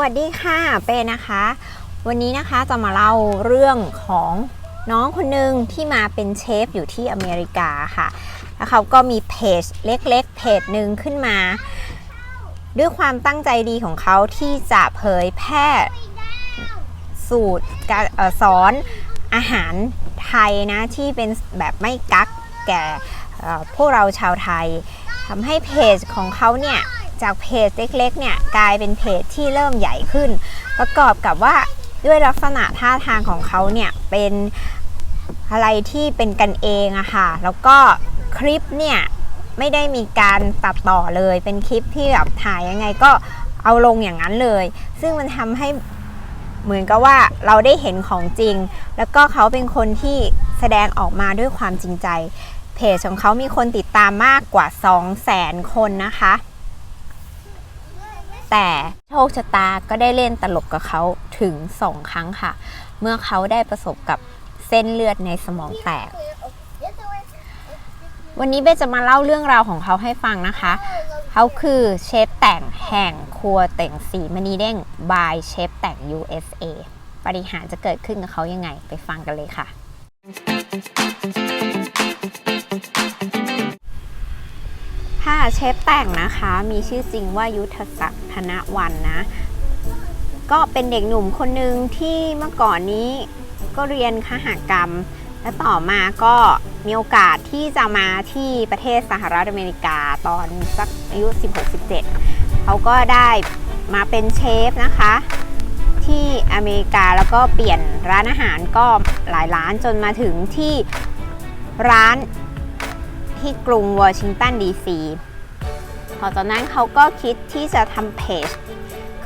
วัสดีค่ะเป้นะคะ วันนี้นะคะจะมาเล่าเรื่องของน้องคนหนึ่งที่มาเป็นเชฟอยู่ที่อเมริกาค่ะ แล้วเขาก็มีเพจเล็กๆ เพจหนึ่งขึ้นมา ด้วยความตั้งใจดีของเขาที่จะเผยแพร่สูตรการสอนอาหารไทยนะ ที่เป็นแบบไม่กักแก่พวกเราชาวไทยทำให้เพจของเขาเนี่ย จากเพจเล็กๆเนี่ยกลายเป็นเพจที่เริ่มใหญ่ขึ้น ประกอบกับว่าด้วยลักษณะท่าทางของเขาเนี่ยเป็นอะไรที่เป็นกันเองอะค่ะ แล้วก็คลิปเนี่ยไม่ได้มีการตัดต่อเลย เป็นคลิปที่แบบถ่ายยังไงก็เอาลงอย่างนั้นเลย ซึ่งมันทำให้เหมือนกับว่าเราได้เห็นของจริง แล้วก็เขาเป็นคนที่แสดงออกมาด้วยความจริงใจ เพจของเขามีคนติดตามมากกว่า 2 0 0 0 0 0 คนนะคะ แต่โชคชะตาก็ได้เล่นตลกกับเขาถึง2ครั้งค่ะ เมื่อเขาได้ประสบกับเส้นเลือดในสมองแตก วันนี้เบสจะมาเล่าเรื่องราวของเขาให้ฟังนะคะ เขาคือเชฟแต่งแห่งครัวแต่งสีมณีเด้ง by เชฟแต่ง USA ปริหารจะเกิดขึ้นกับเขายังไงไปฟังกันเลยค่ะ ค่ะเชฟแต่งนะคะ มีชื่อจริงว่ายุทธศักดิ์ธนวันนะ ก็เป็นเด็กหนุ่มคนหนึ่งที่เมื่อก่อนนี้ก็เรียนคหกรรม และต่อมาก็มีโอกาสที่จะมาที่ประเทศสหรัฐอเมริกาตอนสักอายุ 16-17 เขาก็ได้มาเป็นเชฟนะคะ ที่อเมริกาแล้วก็เปลี่ยนร้านอาหารก็หลายร้านจนมาถึงที่ร้าน ที่กรุงวอชิงตันดีซีพอจากนั้นเขาก็คิดที่จะทำเพจ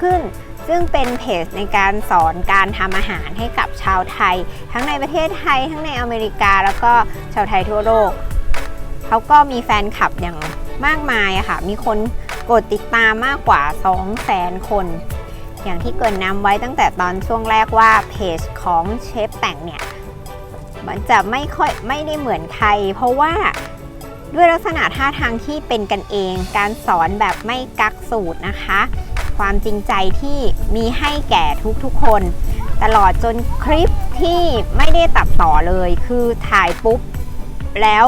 ขึ้นซึ่งเป็นเพจในการสอนการทำอาหารให้กับชาวไทย ทั้งในประเทศไทย ทั้งในอเมริกาแล้วก็ชาวไทยทั่วโลก เขาก็มีแฟนคลับอย่างมากมายอะค่ะ มีคนกดติดตามมากกว่า 2 0 0แสนคน อย่างที่เกินนำไว้ตั้งแต่ตอนช่วงแรกว่าเพจของเชฟแต่งเนี่ย มันจะไม่ค่อยไม่ได้เหมือนใคร เพราะว่า ด้วยลักษณะท่าทางที่เป็นกันเอง การสอนแบบไม่กักสูตรนะคะ ความจริงใจที่มีให้แก่ทุกๆคน ตลอดจนคลิปที่ไม่ได้ตัดต่อเลย คือถ่ายปุ๊บ แล้ว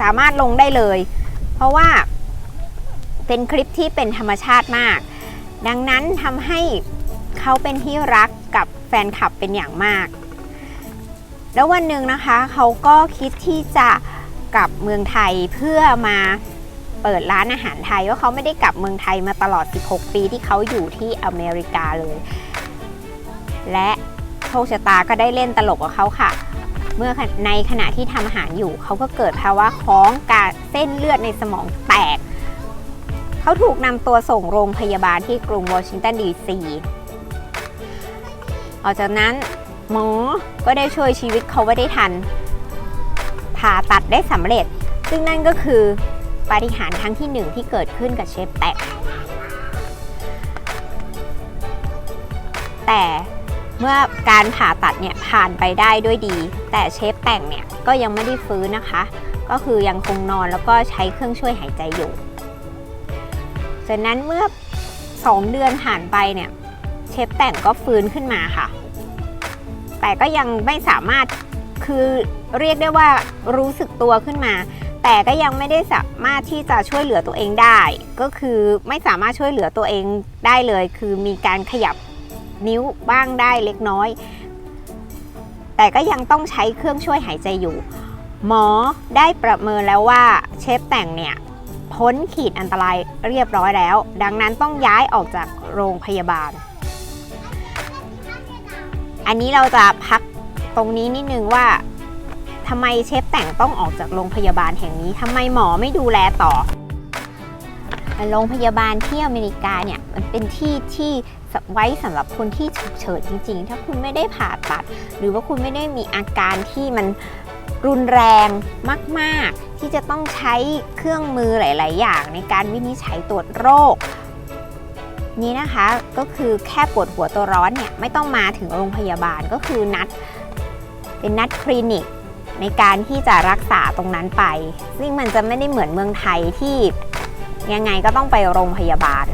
สามารถลงได้เลย เพราะว่าเป็นคลิปที่เป็นธรรมชาติมาก ดังนั้นทำให้เขาเป็นที่รักกับแฟนคลับเป็นอย่างมาก แล้ววันหนึ่งนะคะเขาก็คิดที่จะ กลับเมืองไทยเพื่อมาเปิดร้านอาหารไทยว่าเขาไม่ได้กลับเมืองไทยมาตลอด 16 ปีที่เขาอยู่ที่อเมริกาเลย และโชคชะตาก็ได้เล่นตลกกับเขาค่ะ เมื่อในขณะที่ทำอาหารอยู่ เขาก็เกิดภาวะคล้องการเส้นเลือดในสมองแตก เขาถูกนำตัวส่งโรงพยาบาลที่กรุงวอชิงตันดีซีออกจากนั้นหมอก็ได้ช่วยชีวิตเขาไว้ได้ทัน ผ่าตัดได้สำเร็จ ซึ่งนั่นก็คือปาฏิหาริย์ครั้งที่หนึ่งที่เกิดขึ้นกับเชฟแตกแต่เมื่อการผ่าตัดเนี่ยผ่านไปได้ด้วยดี แต่เชฟแต่งเนี่ยก็ยังไม่ได้ฟื้นนะคะ ก็คือยังคงนอนแล้วก็ใช้เครื่องช่วยหายใจอยู่จากนั้นเมื่อ 2 เดือนผ่านไปเนี่ยเชฟแต่งก็ฟื้นขึ้นมาค่ะ แต่ก็ยังไม่สามารถคือ เรียกได้ว่ารู้สึกตัวขึ้นมา แต่ก็ยังไม่ได้สามารถที่จะช่วยเหลือตัวเองได้ ก็คือไม่สามารถช่วยเหลือตัวเองได้เลย คือมีการขยับนิ้วบ้างได้เล็กน้อย แต่ก็ยังต้องใช้เครื่องช่วยหายใจอยู่ หมอได้ประเมินแล้วว่าเชฟแต่งเนี่ยพ้นขีดอันตรายเรียบร้อยแล้ว ดังนั้นต้องย้ายออกจากโรงพยาบาล อันนี้เราจะพักตรงนี้นิดนึงว่า ทำไมเชฟแต่งต้องออกจากโรงพยาบาลแห่งนี้ทำไมหมอไม่ดูแลต่อโรงพยาบาลที่อเมริกาเนี่ยมันเป็นที่ที่ไว้สำหรับคนที่ฉุกเฉินจริง ๆ ถ้าคุณไม่ได้ผ่าตัด หรือว่าคุณไม่ได้มีอาการที่มันรุนแรงมาก ๆ ที่จะต้องใช้เครื่องมือหลาย ๆ อย่าง ในการวินิจฉัยตรวจโรค นี้นะคะก็คือแค่ปวดหัวตัวร้อนเนี่ยไม่ต้องมาถึงโรงพยาบาลก็คือนัด เป็นนัดคลินิก ในการที่จะรักษาตรงนั้นไป ซึ่งมันจะไม่ได้เหมือนเมืองไทยที่ยังไงก็ต้องไปโรงพยาบาล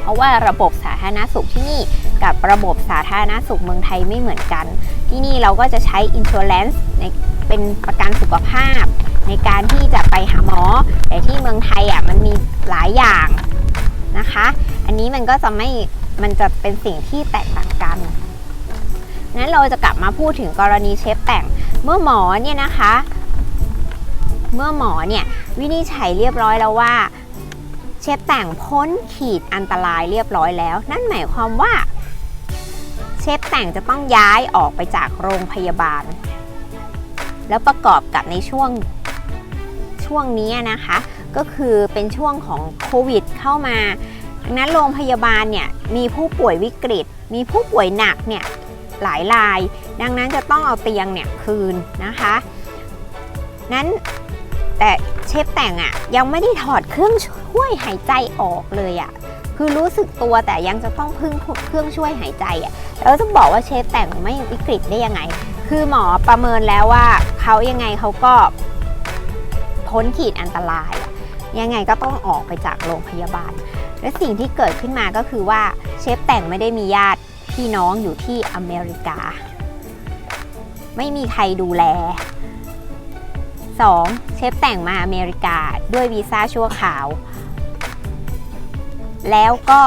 เพราะว่าระบบสาธารณสุขที่นี่กับระบบสาธารณสุขเมืองไทยไม่เหมือนกัน ที่นี่เราก็จะใช้ insurance ในเป็นประกันสุขภาพ ในการที่จะไปหาหมอ แต่ที่เมืองไทยอะมันมีหลายอย่างนะคะ อันนี้มันก็จะไม่มันจะเป็นสิ่งที่แตกต่างกันนั้นเราจะกลับมาพูดถึงกรณีเชฟแต่ง เมื่อหมอเนี่ยนะคะ เมื่อหมอเนี่ยวินิจฉัยเรียบร้อยแล้วว่า เชฟแต่งพ้นขีดอันตรายเรียบร้อยแล้ว นั่นหมายความว่า เชฟแต่งจะต้องย้ายออกไปจากโรงพยาบาล แล้วประกอบกับในช่วงช่วงนี้นะคะ ก็คือเป็นช่วงของโควิดเข้ามาดังนั้นโรงพยาบาลเนี่ยมีผู้ป่วยวิกฤต มีผู้ป่วยหนักเนี่ยหลายราย ดังนั้นจะต้องเอาเตียงเนี่ยคืนนะคะ นั้นแต่เชฟแต่งอะ่ะยังไม่ได้ถอดเครื่องช่วยหายใจออกเลยอะ่ะคือรู้สึกตัวแต่ยังจะต้องพึ่งเครื่องช่วยหายใจอะ่ะแล้วจะบอกว่าเชฟแต่งไม่วิกฤตได้ยังไง คือหมอประเมินแล้วว่าเขายังไงเขาก็พ้นขีดอันตราย ยังไงก็ต้องออกไปจากโรงพยาบาล และสิ่งที่เกิดขึ้นมาก็คือว่าเชฟแต่งไม่ได้มีญาติพี่น้องอยู่ที่อเมริกา ไม่มีใครดูแล 2. เชฟแต่งมาอเมริกาด้วยวีซ่าชั่วคราว แล้วก็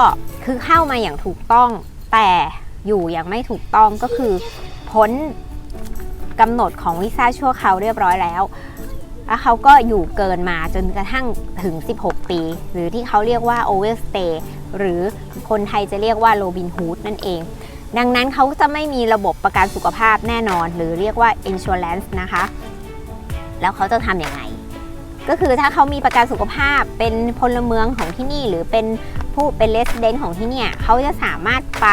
คือเข้ามาอย่างถูกต้องแต่อยู่อย่างไม่ถูกต้องก็คือพ้นกำหนดของวีซ่าชั่วคราวเรียบร้อยแล้วแล้วเขาก็อยู่เกินมาจนกระทั่งถึง 16 ปี หรือที่เขาเรียกว่า overstay หรือคนไทยจะเรียกว่าโรบินฮูดนั่นเอง ดังนั้นเขาจะไม่มีระบบประกันสุขภาพแน่นอน หรือเรียกว่า insurance นะคะ แล้วเขาจะทำยังไงก็คือถ้าเขามีประกันสุขภาพเป็นพลเมืองของที่นี่ หรือเป็นผู้เป็นเลสเดนของที่เนี่ยเขาจะสามารถไป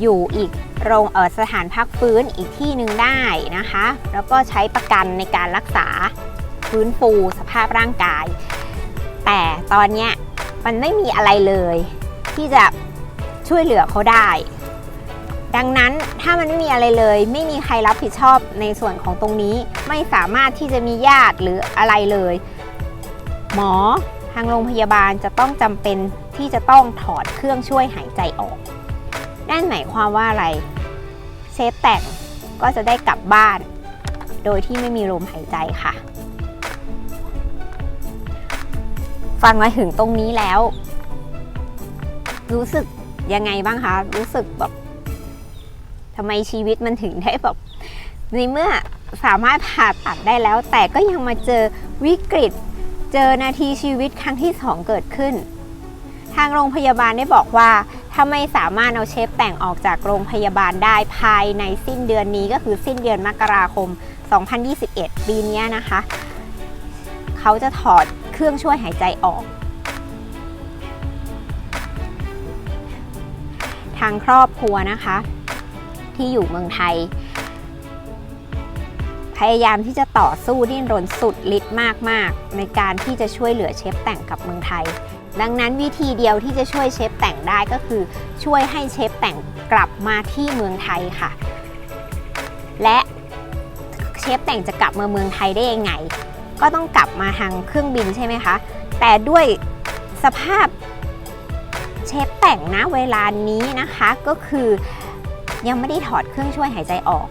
อยู่อีกโรงเออสถานพักฟื้นอีกที่หนึ่งได้นะคะ แล้วก็ใช้ประกันในการรักษาฟื้นฟูสภาพร่างกาย แต่ตอนเนี้ยมันไม่มีอะไรเลยที่จะช่วยเหลือเขาได้ ดังนั้นถ้ามันไม่มีอะไรเลย ไม่มีใครรับผิดชอบในส่วนของตรงนี้ ไม่สามารถที่จะมีญาติหรืออะไรเลย หมอทางโรงพยาบาลจะต้องจำเป็นที่จะต้องถอดเครื่องช่วยหายใจออกนั่นหมายความว่าอะไรเชฟแต่งก็จะได้กลับบ้าน โดยที่ไม่มีลมหายใจค่ะ ฟังมาถึงตรงนี้แล้ว รู้สึกยังไงบ้างคะ รู้สึกแบบ ทำไมชีวิตมันถึงได้แบบในเมื่อสามารถผ่าตัดได้แล้ว แต่ก็ยังมาเจอวิกฤต เจอนาทีชีวิตครั้งที่สองเกิดขึ้น ทางโรงพยาบาลได้บอกว่าถ้าไม่สามารถเอาเชฟแต่งออกจากโรงพยาบาลได้ภายในสิ้นเดือนนี้ก็คือสิ้นเดือนมกราคม 2021 ปีนี้นะคะ เขาจะถอดเครื่องช่วยหายใจออก ทางครอบครัวนะคะ ที่อยู่เมืองไทย พยายามที่จะต่อสู้ดิ้นรนสุดฤทธิ์มาก ๆ ในการที่จะช่วยเหลือเชฟแต่งกับเมืองไทย ดังนั้นวิธีเดียวที่จะช่วยเชฟแต่งได้ก็คือ ช่วยให้เชฟแต่งกลับมาที่เมืองไทยค่ะ และเชฟแต่งจะกลับมาเมืองไทยได้ยังไง ก็ต้องกลับมาทางเครื่องบินใช่ไหมคะ แต่ด้วยสภาพเชฟแต่งนะเวลานี้นะคะก็คือ ยังไม่ได้ถอดเครื่องช่วยหายใจออก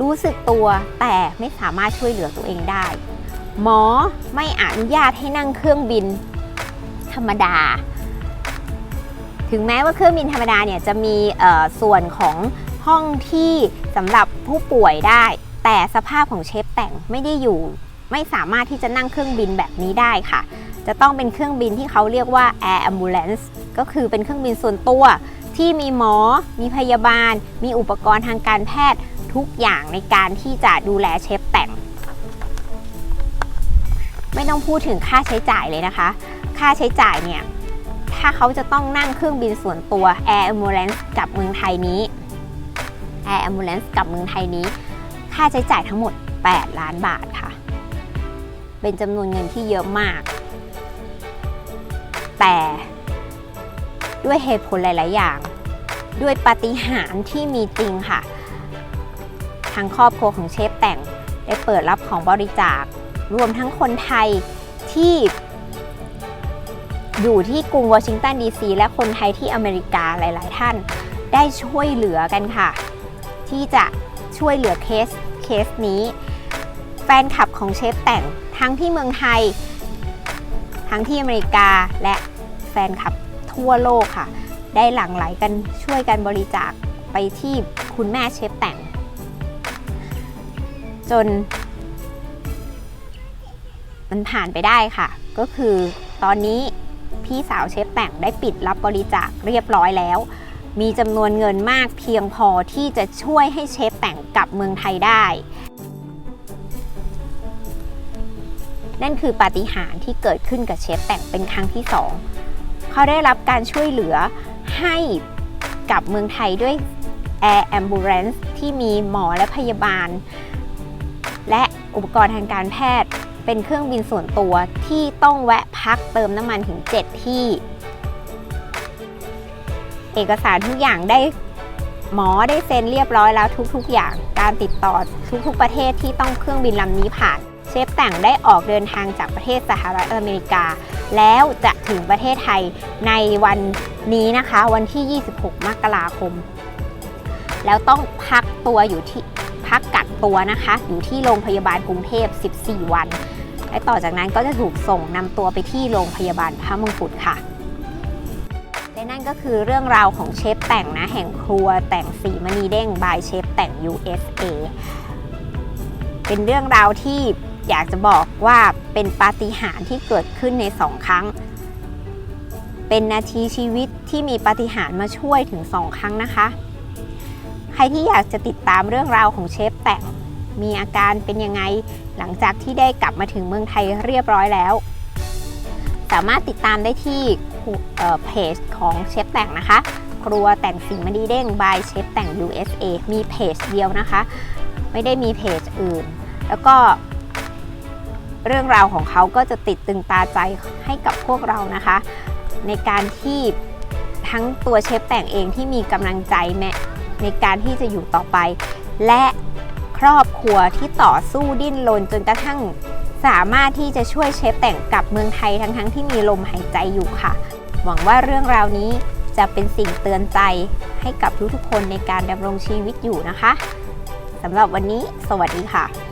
รู้สึกตัวแต่ไม่สามารถช่วยเหลือตัวเองได้ หมอไม่อนุญาตให้นั่งเครื่องบินธรรมดา ถึงแม้ว่าเครื่องบินธรรมดาเนี่ยจะมีส่วนของห้องที่สำหรับผู้ป่วยได้ แต่สภาพของเชฟแต่งไม่ได้อยู่ ไม่สามารถที่จะนั่งเครื่องบินแบบนี้ได้ค่ะ จะต้องเป็นเครื่องบินที่เขาเรียกว่า Air Ambulance ก็คือเป็นเครื่องบินส่วนตัว ที่มีหมอ มีพยาบาล มีอุปกรณ์ทางการแพทย์ทุกอย่างในการที่จะดูแลเชฟแต่ง ไม่ต้องพูดถึงค่าใช้จ่ายเลยนะคะ ค่าใช้จ่ายเนี่ย ถ้าเขาจะต้องนั่งเครื่องบินส่วนตัว Air Ambulance กับเมืองไทยนี้ Air Ambulance กับเมืองไทยนี้ ค่าใช้จ่ายทั้งหมด 8 ล้านบาทค่ะ เป็นจำนวนเงินที่เยอะมาก แต่ ด้วยเหตุผลหลาย ๆ อย่าง ด้วยปาฏิหาริย์ที่มีจริงค่ะ ทางครอบครัวของเชฟแต่งได้เปิดรับของบริจาค รวมทั้งคนไทยที่อยู่ที่กรุงวอชิงตันดีซีและคนไทยที่อเมริกาหลาย ๆ ท่านได้ช่วยเหลือกันค่ะ ที่จะช่วยเหลือเคสเคสนี้ แฟนคลับของเชฟแต่งทั้งที่เมืองไทย ทั้งที่อเมริกาและแฟนคลับ ทั่วโลกค่ะ ได้หลั่งไหลกันช่วยกันบริจาคไปที่คุณแม่เชฟแต่ง จน มันผ่านไปได้ค่ะ ก็คือตอนนี้พี่สาวเชฟแต่งได้ปิดรับบริจาคเรียบร้อยแล้ว มีจำนวนเงินมากเพียงพอที่จะช่วยให้เชฟแต่งกลับเมืองไทยได้ นั่นคือปาฏิหาริย์ที่เกิดขึ้นกับเชฟแต่งเป็นครั้งที่สอง เขาได้รับการช่วยเหลือให้กับเมืองไทยด้วย Air Ambulance ที่มีหมอและพยาบาล และอุปกรณ์ทางการแพทย์เป็นเครื่องบินส่วนตัวที่ต้องแวะพักเติมน้ำมันถึง 7 ที่ เอกสารทุกอย่างได้หมอได้เซ็นเรียบร้อยแล้วทุกๆอย่าง การติดต่อทุกๆประเทศที่ต้องเครื่องบินลำนี้ผ่าน เชฟแต่งได้ออกเดินทางจากประเทศสหรัฐอเมริกา แล้วจะถึงประเทศไทยในวันนี้นะคะ วันที่ 26 มกราคม แล้วต้องพักตัวอยู่ที่พักกักตัวนะคะ อยู่ที่โรงพยาบาลกรุงเทพ 14 วัน และต่อจากนั้นก็จะถูกส่งนำตัวไปที่โรงพยาบาลพระมงกุฎค่ะ และนั่นก็คือเรื่องราวของเชฟแต่งนะ แห่งครัวแต่งสีมณีเด้งบายเชฟแต่ง USA เป็นเรื่องราวที่ อยากจะบอกว่าเป็นปาฏิหาริย์ที่เกิดขึ้นในสองครั้ง เป็นนาทีชีวิตที่มีปาฏิหาริย์มาช่วยถึงสองครั้งนะคะ ใครที่อยากจะติดตามเรื่องราวของเชฟแต่งมีอาการเป็นยังไงหลังจากที่ได้กลับมาถึงเมืองไทยเรียบร้อยแล้ว สามารถติดตามได้ที่เพจของเชฟแต่งนะคะ ครัวแต่งสีมณีเด้ง by เชฟแต่ง USA มีเพจเดียวนะคะ ไม่ได้มีเพจอื่น แล้วก็ เรื่องราวของเขาก็จะติดตึงตาใจให้กับพวกเรานะคะ ในการที่ทั้งตัวเชฟแต่งเองที่มีกำลังใจแม้ในการที่จะอยู่ต่อไป และครอบครัวที่ต่อสู้ดิ้นรนจนกระทั่งสามารถที่จะช่วยเชฟแต่งกลับเมืองไทยทั้งๆทที่มีลมหายใจอยู่ค่ะ หวังว่าเรื่องราวนี้จะเป็นสิ่งเตือนใจให้กับทุกๆคนในการดำรงชีวิตอยู่นะคะสำหรับวันนี้ สวัสดีค่ะ